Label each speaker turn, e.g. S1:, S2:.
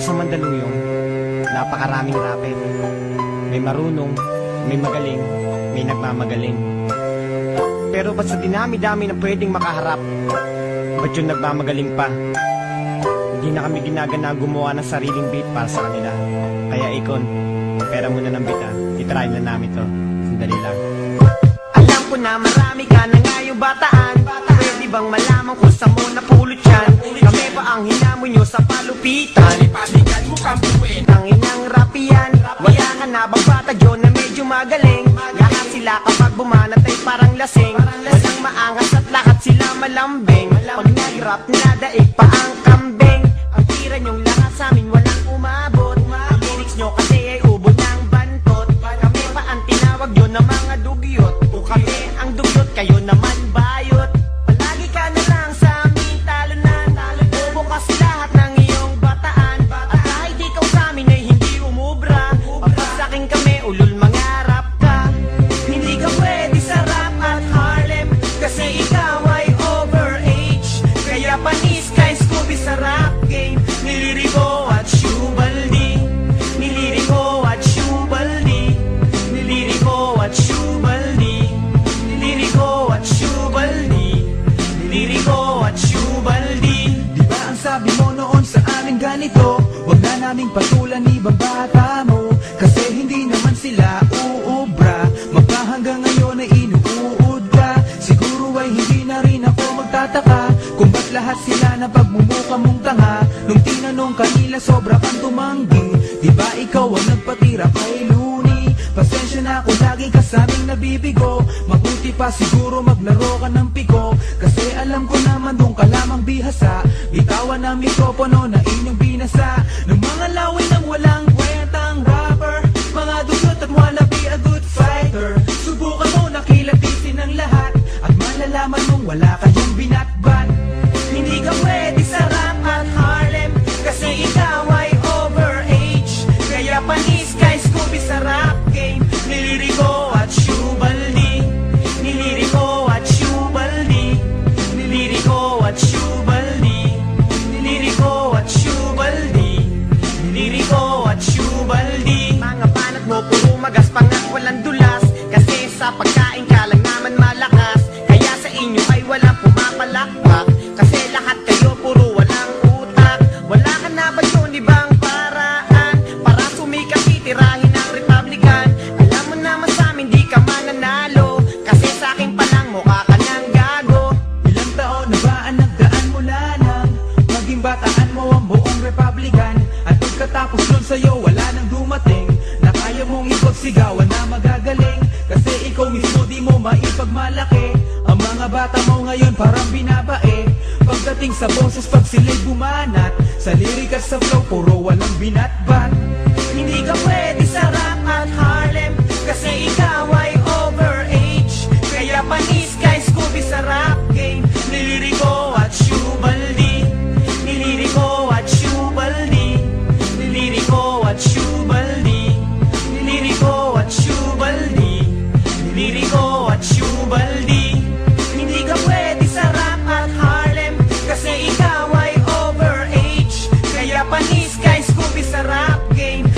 S1: Dito sa Mandaluyong, napakaraming rapper. May marunong, may magaling, may nagmamagaling. Pero ba't sa dinami-dami na pwedeng makaharap, ba't yung nagmamagaling pa? Hindi na kami ginagana gumawa ng sariling beat para sa kanila. Kaya ikon, pera muna ng beat ah. Itry na namin to. Sandali lang. Alam ko na marami ka na ngayong bataan Pwede bang malaman kung saan mo napulot yan? Kami ba ang hinamon nyo sa palupitan?
S2: Paligan mo kang puwin
S1: Ang inang rapi yan. Wala ka na bang bata John na medyo magaling. Lahat sila kapag bumanat ay parang lasing. Walang maangas at lahat sila malambing. Pag nag-rap nadaig pa ang kambing
S2: ganito Huwag na naming patulan ibang bata mo. Kasi hindi naman sila uubra. Magpahanggang ngayon ay inuud ka. Siguro ay hindi na rin ako magtataka Kung ba't lahat sila na pagmumuka mong tanga. Nung tinanong kanila sobra kang tumanggi. Di ba ikaw ang nagpatira kay Looney? Pasensya na kung lagi ka sa aming nabibigo. Mabuti pa siguro maglaro ka ng piko. Kasi alam ko naman doon ka lamang bihasa. Bitawan ang mikropono na binasa Ng mga laway ng walang kwentang rapper. Mga dugot at wanna be a good fighter. Subukan mo nakilatisin ang lahat At malalaman mong wala kayong binatbat
S1: pumapalakpak Kasi lahat kayo puro walang utak. Wala ka na ba yun ibang paraan? Para sumikat titirahin ng Republican. Alam mo naman sa amin di ka mananalo. Kasi sa akin pa lang mukha ka ng gago.
S2: Ilang taon na ba ang nagdaan mula nang Maging bataan mo ang buong Republican? At pagkatapos nun sa'yo wala nang dumating. Na kaya mong ipagsigawan na magagaling. Kasi ikaw mismo di mo maipagmalaki. Ang bata mo ngayon parang binabae. Pagdating sa boses pag sila'y bumanat Sa lyric at sa flow puro walang binatbat
S1: Hindi ka pwede guys, Scooby sa rap game.